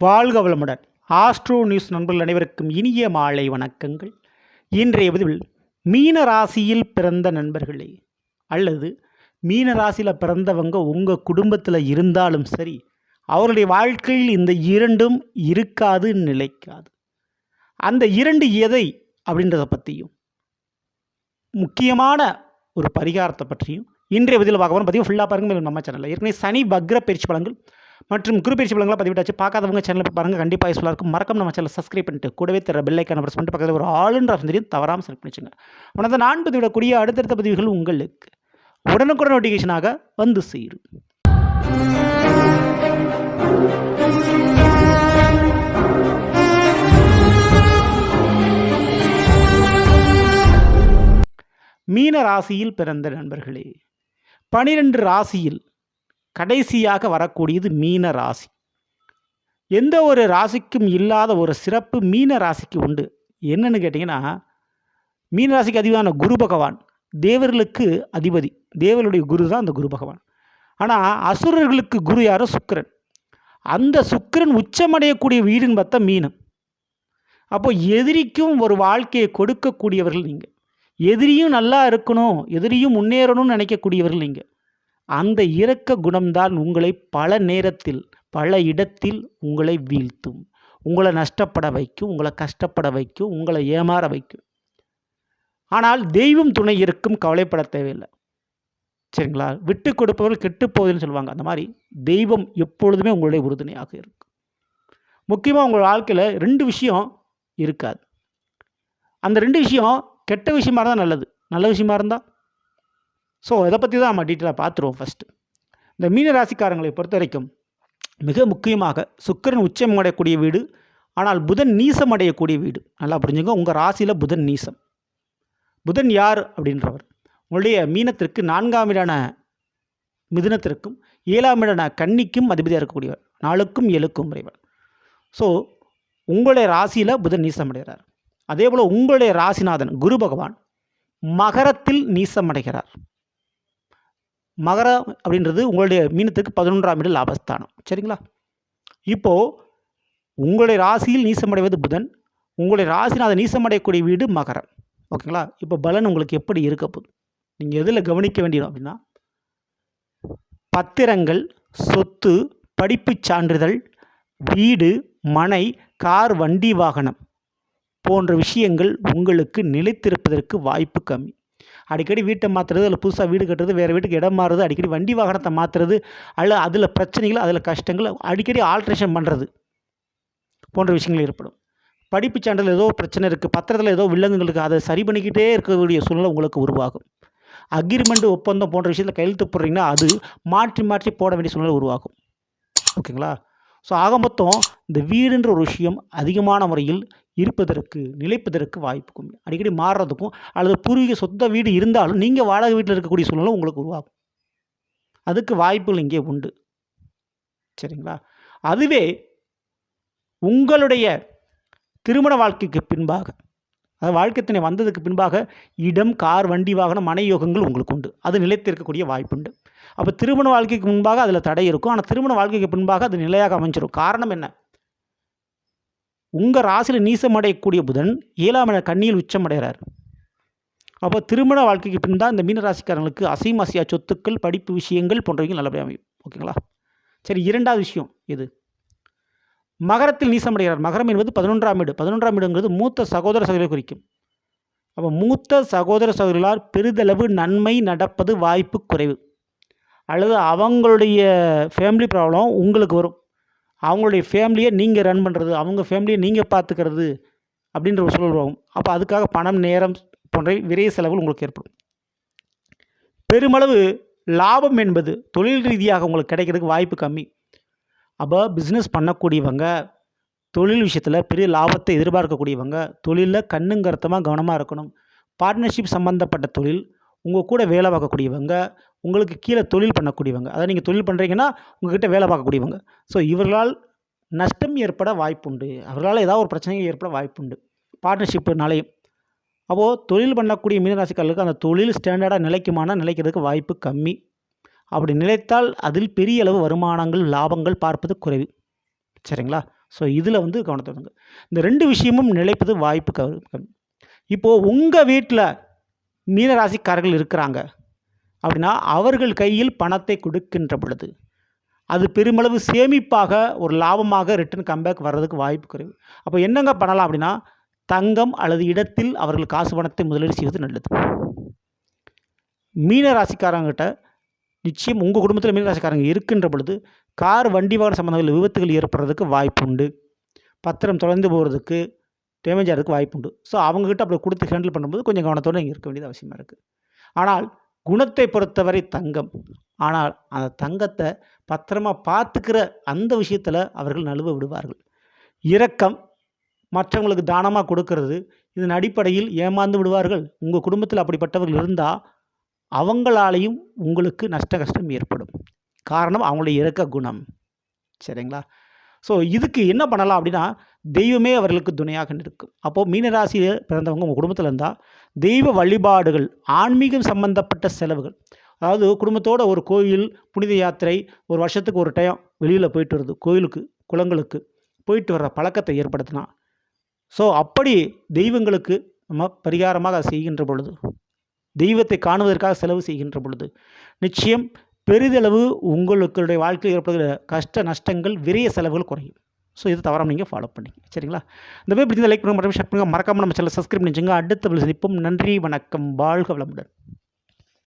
வாழ்க வளமுடன். Astro news நண்பர்கள் அனைவருக்கும் இனிய மாலை வணக்கங்கள். இன்றைய பதிவில் மீன ராசியில் பிறந்த நண்பர்களே அல்லது மீன ராசியில் பிறந்தவங்க உங்கள் குடும்பத்தில் இருந்தாலும் சரி அவருடைய வாழ்க்கையில் இந்த இரண்டும் இருக்காது நிலைக்காது அந்த இரண்டு எதை அப்படின்றத பற்றியும் முக்கியமான ஒரு பரிகாரத்தை பற்றியும் இன்றைய பதிவில் பார்க்க போகிறோம் பதிவு ஃபுல்லாக பாருங்க. நம்ம சேனலில் ஏற்கனவே சனி பக்ர பயிற்சி பலன்கள் மற்றும் குரு பயிற்சி பலன்களை பதிவிட்டாச்சு. பார்க்காதவங்க சேனலில் பாருங்கள் கண்டிப்பாக யூஸ்ஃபுல்லாக இருக்கும். மறக்காம நம்ம சேனல் சப்ஸ்கிரைப் பண்ணிட்டு கூடவே தர பெல்லைக்கான ப்ரெஸ் பண்ணிட்டு பக்கத்தில் ஒரு ஆளுன்ற தெரியும் தவறாமல் செலக்ட் பண்ணிச்சுங்க. உனது நான் பதிவிடக்கூடிய அடுத்தடுத்த பதிவுகள் உங்களுக்கு உடனுக்குடன் நோட்டிஃபிகேஷனாக வந்து சேரும். மீன ராசியில் பிறந்த நண்பர்களே பனிரெண்டு ராசியில் கடைசியாக வரக்கூடியது மீன ராசி. எந்த ஒரு ராசிக்கும் இல்லாத ஒரு சிறப்பு மீன ராசிக்கு உண்டு. என்னன்னு கேட்டிங்கன்னா மீன ராசிக்கு அதிபதியான குரு பகவான் தேவர்களுக்கு அதிபதி. தேவருடைய குரு தான் அந்த குரு பகவான். ஆனால் அசுரர்களுக்கு குரு யாரோ சுக்கரன். அந்த சுக்கிரன் உச்சமடையக்கூடிய வீடுன்னு பார்த்தா மீனம். அப்போ எதிரிக்கும் ஒரு வாழ்க்கையை கொடுக்கக்கூடியவர்கள் நீங்கள் எதிரியும் நல்லா இருக்கணும் எதிரியும் முன்னேறணும்னு நினைக்கக்கூடியவர்கள் நீங்கள் அந்த இரக்க குணம்தான் உங்களை பல நேரத்தில் பல இடத்தில் உங்களை வீழ்த்தும். உங்களை நஷ்டப்பட வைக்கும் உங்களை கஷ்டப்பட வைக்கும் உங்களை ஏமாற வைக்கும். ஆனால் தெய்வம் துணை இருக்கும் கவலைப்பட தேவையில்லை. சரிங்களா? விட்டு கொடுப்பவர்கள் கெட்டு போகுதுன்னு சொல்லுவாங்க. அந்த மாதிரி தெய்வம் எப்பொழுதுமே உங்களுடைய உறுதுணையாக இருக்கும். முக்கியமாக உங்கள் வாழ்க்கையில் ரெண்டு விஷயம் இருக்காது. அந்த ரெண்டு விஷயம் கெட்ட விஷயமா இருந்தால் நல்லது. நல்ல விஷயமா இருந்தால் ஸோ இதை பற்றி தான் நம்ம டீட்டெயிலாக பார்த்துருவோம் ஃபஸ்ட்டு இந்த மீன ராசிக்காரங்களை பொறுத்த வரைக்கும் மிக முக்கியமாக சுக்கிரன் உச்சம் அடையக்கூடிய வீடு ஆனால் புதன் நீசம் அடையக்கூடிய வீடு. நல்லா புரிஞ்சுங்க உங்கள் ராசியில் புதன் நீசம். புதன் யார் அப்படின்றவர். உங்களுடைய மீனத்திற்கு நான்காம் இடான மிதுனத்திற்கும் ஏழாம் இடான கன்னிக்கும் அதிபதியாக இருக்கக்கூடியவர். நாளுக்கும் ஏழுக்கும் உறைவர் ஸோ உங்களுடைய ராசியில் புதன் நீசம் அடைகிறார். அதே போல் உங்களுடைய ராசிநாதன் குரு பகவான் மகரத்தில் நீசம் அடைகிறார். மகரம் அப்படின்றது உங்களுடைய மீனத்துக்கு பதினொன்றாம் இடம் லாபஸ்தானம். சரிங்களா? இப்போது உங்களுடைய ராசியில் நீசமடைவது புதன். உங்களுடைய ராசிநாதன் நீசமடையக்கூடிய வீடு மகரம். ஓகேங்களா? இப்போ பலன் உங்களுக்கு எப்படி இருக்க போதும் நீங்கள் எதில் கவனிக்க வேண்டியது அப்படின்னா பத்திரங்கள் சொத்து படிப்புச் சான்றிதழ் வீடு மனை கார் வண்டி வாகனம் போன்ற விஷயங்கள் உங்களுக்கு நிலைத்திருப்பதற்கு வாய்ப்பு கம்மி. அடிக்கடி வீட்டை மாற்றுறது இல்லை புதுசாக வீடு கட்டுறது வேறு வீட்டுக்கு இடம் மாறுறது அடிக்கடி வண்டி வாகனத்தை மாற்றுறது அல்ல அதில் பிரச்சனைகள் அதில் கஷ்டங்கள் அடிக்கடி ஆல்ட்ரேஷன் பண்ணுறது போன்ற விஷயங்கள் ஏற்படும். படிப்பு சான்றில் ஏதோ பிரச்சனை இருக்குது பத்திரத்தில் ஏதோ விலங்குகளுக்கு அதை சரி பண்ணிக்கிட்டே இருக்கக்கூடிய சூழ்நிலை உங்களுக்கு உருவாகும். அக்ரிமெண்ட் ஒப்பந்தம் போன்ற விஷயத்தில் கையெழுத்து போடுறீங்கன்னா அது மாற்றி மாற்றி போட வேண்டிய சூழ்நிலை உருவாகும். ஓகேங்களா? ஸோ ஆக மொத்தம் இந்த வீடுன்ற ஒரு விஷயம் அதிகமான முறையில் இருப்பதற்கு நிலைப்பதற்கு வாய்ப்பு கம்மி அடிக்கடி மாறுறதுக்கும் அல்லது பூர்வீக சொந்த வீடு இருந்தாலும் நீங்கள் வாடகை வீட்டில் இருக்கக்கூடிய சூழ்நிலை உங்களுக்கு உருவாகும். அதுக்கு வாய்ப்புகள் இங்கே உண்டு. சரிங்களா? அதுவே உங்களுடைய திருமண வாழ்க்கைக்கு பின்பாக அது வாழ்க்கைத்தினை வந்ததுக்கு பின்பாக இடம் கார் வண்டி வாகனம் மனை யோகங்கள் உங்களுக்கு உண்டு. அது நிலைத்திருக்கக்கூடிய வாய்ப்புண்டு அப்போ திருமண வாழ்க்கைக்கு முன்பாக அதில் தடை இருக்கும். ஆனால் திருமண வாழ்க்கைக்கு பின்பாக அது நிலையாக அமைஞ்சிடும் காரணம் என்ன? உங்கள் ராசியில் நீசமடையக்கூடிய புதன் ஏழாம் இட கண்ணியில் உச்சமடைகிறார். அப்போ திருமண வாழ்க்கைக்கு பின் தான் இந்த மீன ராசிக்காரங்களுக்கு அசையும் அசையா சொத்துக்கள் படிப்பு விஷயங்கள் போன்றவைகள் நல்லபடியாக அமையும். ஓகேங்களா? சரி இரண்டாவது விஷயம் இது மகரத்தில் நீசமடைகிறார். மகரம் என்பது பதினொன்றாம் வீடு பதினொன்றாம் வீடுங்கிறது மூத்த சகோதர சகோதரி குறிக்கும். அப்போ மூத்த சகோதர சகோதரிகளால் பெரிதளவு நன்மை நடப்பது வாய்ப்பு குறைவு. அல்லது அவங்களுடைய ஃபேமிலி ப்ராப்ளம் உங்களுக்கு வரும். அவங்களுடைய ஃபேமிலியை நீங்கள் ரன் பண்ணுறது அவங்க ஃபேமிலியை நீங்கள் பார்த்துக்கிறது அப்படின்ற ஒரு சூழல் வரும். அப்போ அதுக்காக பணம் நேரம் போன்ற விரைய செலவுகள் உங்களுக்கு ஏற்படும். பெருமளவு லாபம் என்பது தொழில் ரீதியாக உங்களுக்கு கிடைக்கிறதுக்கு வாய்ப்பு கம்மி. அப்போ பிஸ்னஸ் பண்ணக்கூடியவங்க தொழில் விஷயத்தில் பெரிய லாபத்தை எதிர்பார்க்கக்கூடியவங்க தொழிலில் கண்ணுங்கருத்தமாக கவனமாக இருக்கணும். பார்ட்னர்ஷிப் சம்மந்தப்பட்ட தொழில் உங்கள் கூட வேலை பார்க்கக்கூடியவங்க உங்களுக்கு கீழே தொழில் பண்ணக்கூடியவங்க அதாவது நீங்கள் தொழில் பண்ணுறீங்கன்னா உங்கள்கிட்ட வேலை பார்க்கக்கூடியவங்க. ஸோ இவர்களால் நஷ்டம் ஏற்பட வாய்ப்புண்டு. அவர்களால் ஏதாவது ஒரு பிரச்சனைகள் ஏற்பட வாய்ப்புண்டு. பார்ட்னர்ஷிப்புனாலேயும் அப்போது தொழில் பண்ணக்கூடிய மீனராசிக்காரர்களுக்கு அந்த தொழில் ஸ்டாண்டர்டாக நிலைக்குமானா நிலைக்கிறதுக்கு வாய்ப்பு கம்மி. அப்படி நிலைத்தால் அதில் பெரிய அளவு வருமானங்கள் லாபங்கள் பார்ப்பது குறைவு. சரிங்களா? ஸோ இதில் வந்து கவனத்தை இந்த ரெண்டு விஷயமும் நிலைப்பது வாய்ப்பு கம்மி. இப்போது உங்கள் வீட்டில் மீனராசிக்காரர்கள் இருக்கிறாங்க. அப்படின்னா அவர்கள் கையில் பணத்தை கொடுக்கின்ற பொழுது அது பெருமளவு சேமிப்பாக ஒரு லாபமாக ரிட்டர்ன் கம்பேக் வர்றதுக்கு வாய்ப்பு குறைவு. அப்போ என்னங்க பண்ணலாம் அப்படின்னா தங்கம் அல்லது இடத்தில் அவர்கள் காசு பணத்தை முதலீடு செய்வது நல்லது. மீன ராசிக்காரங்கிட்ட நிச்சயம் உங்கள் குடும்பத்தில் மீனராசிக்காரங்க இருக்கின்ற பொழுது கார் வண்டி வாகன சம்மந்தங்கள் விபத்துகள் ஏற்படுறதுக்கு வாய்ப்பு உண்டு. பத்திரம் தொலைந்து போகிறதுக்கு டேமேஜ் ஆகிறதுக்கு வாய்ப்பு உண்டு ஸோ அவங்கக்கிட்ட அப்படி கொடுத்து ஹேண்டில் பண்ணும்போது கொஞ்சம் கவனத்தோடு இங்கே இருக்க வேண்டியது அவசியமாக இருக்குது ஆனால் குணத்தை பொறுத்தவரை தங்கம். ஆனால் அந்த தங்கத்தை பத்திரமா பார்த்துக்கிற அந்த விஷயத்தில் அவர்கள் நழுவ விடுவார்கள். இரக்கம் மற்றவங்களுக்கு தானமாக கொடுக்கறது இதன் அடிப்படையில் ஏமாந்து விடுவார்கள். உங்கள் குடும்பத்தில் அப்படிப்பட்டவர்கள் இருந்தால் அவங்களாலையும் உங்களுக்கு நஷ்ட கஷ்டம் ஏற்படும். காரணம் அவங்களுடைய இறக்க குணம். சரிங்களா? ஸோ இதுக்கு என்ன பண்ணலாம் அப்படின்னா தெய்வமே அவர்களுக்கு துணையாக நிற்கும். அப்போது மீனராசியில் பிறந்தவங்க உங்கள் குடும்பத்தில் இருந்தால் தெய்வ வழிபாடுகள் ஆன்மீகம் சம்பந்தப்பட்ட செலவுகள் அதாவது குடும்பத்தோட ஒரு கோயில் புனித யாத்திரை ஒரு வருஷத்துக்கு ஒரு டைம் வெளியில் போயிட்டு வருது கோயிலுக்கு குளங்களுக்கு போயிட்டு வர்ற பழக்கத்தை ஏற்படுத்தினா ஸோ அப்படி தெய்வங்களுக்கு நம்ம பரிகாரமாக அதை செய்கின்ற பொழுது தெய்வத்தை காணுவதற்காக செலவு செய்கின்ற பொழுது நிச்சயம் பெரிதளவு உங்களுடைய வாழ்க்கையில் ஏற்படுகிற கஷ்ட நஷ்டங்கள் விரைய செலவுகள் குறையும். ஸோ இது தவறாம நீங்கள் ஃபாலோ பண்ணிங்க. சரிங்களா? இந்த மாதிரி பிடிச்ச லைக் பண்ணுங்க. மறக்காம ஷேர் பண்ணுங்கள் மறக்காமல் நம்ம சேனல் சப்ஸ்கிரைப் பண்ணிச்சுங்க அடுத்த சந்திப்போம். நன்றி வணக்கம். வாழ்க வளமுடன்.